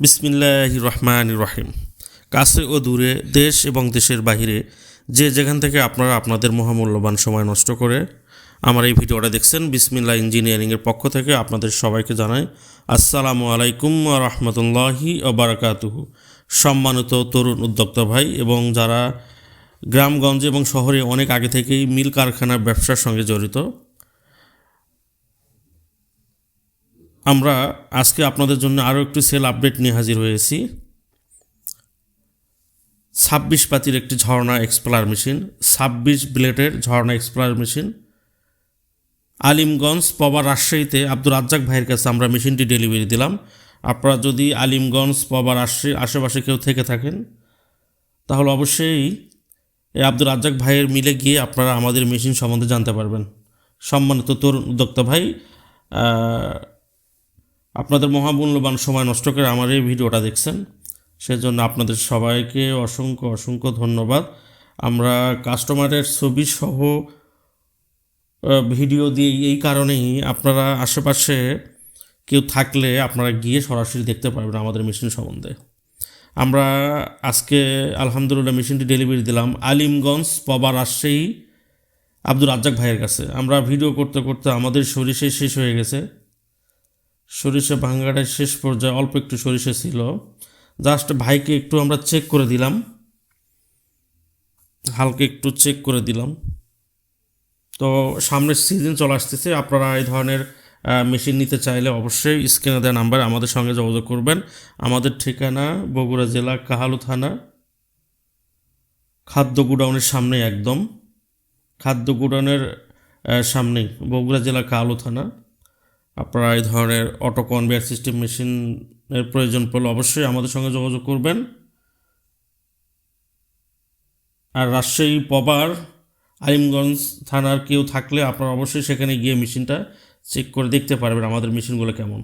বিসমিল্লাহ রহমান রহিম কাছে ও দূরে দেশ এবং দেশের বাইরে যে যেখান থেকে আপনারা আপনাদের মহামূল্যবান সময় নষ্ট করে আমার এই ভিডিওটা দেখছেন বিসমিল্লা ইঞ্জিনিয়ারিংয়ের পক্ষ থেকে আপনাদের সবাইকে জানাই আসসালামু আলাইকুম রহমতুল্লাহি বারাকাতুহু। সম্মানিত তরুণ উদ্যোক্তা ভাই এবং যারা গ্রামগঞ্জে এবং শহরে অনেক আগে থেকেই মিল কারখানার ব্যবসার সঙ্গে জড়িত আমরা আজকে আপনাদের জন্য আরও একটু সেল আপডেট নিয়ে হাজির হয়েছি। ছাব্বিশ পাতির একটি ঝর্ণা এক্সপ্লার মেশিন, ছাব্বিশ ব্লেডের ঝর্ণা এক্সপ্লার মেশিন। আলিমগঞ্জ পবা রাজশাহীতে আব্দুর রাজ্জাক ভাইয়ের কাছে আমরা মেশিনটি ডেলিভারি দিলাম। আপনারা যদি আলিমগঞ্জ পবা রাজশাহী আশেপাশে কেউ থেকে থাকেন, তাহলে অবশ্যই এই আব্দুর রাজ্জাক ভাইয়ের মিলে গিয়ে আপনারা আমাদের মেশিন সম্বন্ধে জানতে পারবেন। সম্মানিত তরুণ উদ্যোক্তা ভাই আপনাদের মহামূল্যবান সময় নষ্ট করে আমার এই ভিডিওটা দেখছেন। সেজন্য আপনাদের সবাইকে অসংখ্য অসংখ্য ধন্যবাদ। আমরা কাস্টমারের ছবি সহ ভিডিও দিই এই কারণেই আপনারা আশেপাশে কেউ থাকলে আপনারা গিয়ে সরাসরি দেখতে পারবেন আমাদের মেশিন সম্বন্ধে। আমরা আজকে আলহামদুলিল্লাহ মেশিনটি ডেলিভারি দিলাম আলিমগঞ্জ পবা রাজশাহী আব্দুর রাজ্জাক ভাইয়ের কাছে। আমরা ভিডিও করতে করতে আমাদের সরিষে শেষ হয়ে গেছে। সরিষা ভাঙ্গাটার শেষ পর্যায়ে অল্প একটু সরিষা ছিল। জাস্ট ভাইকে একটু আমরা চেক করে দিলাম। হালকা একটু চেক করে দিলাম। তো সামনের সিজন চলে আসতেছে। আপনারা এই ধরনের মেশিন নিতে চাইলে অবশ্যই স্ক্রিনে দেওয়া নাম্বার আমাদের সঙ্গে যোগাযোগ করবেন। আমাদের ঠিকানা বগুড়া জেলা, কাহালু থানা। খাদ্য গুডাউনের সামনে একদম। খাদ্য গুডাউনের সামনেই বগুড়া জেলা, কাহালু থানা। আপনারা এই ধরনের অটো কনভেয়ার সিস্টেম মেশিনের প্রয়োজন পড়লে অবশ্যই আমাদের সঙ্গে যোগাযোগ করবেন। আর রাজশাহী পবার আলিমগঞ্জ থানার কেউ থাকলে আপনারা অবশ্যই সেখানে গিয়ে মেশিনটা চেক করে দেখতে পারবেন আমাদের মেশিনগুলো কেমন।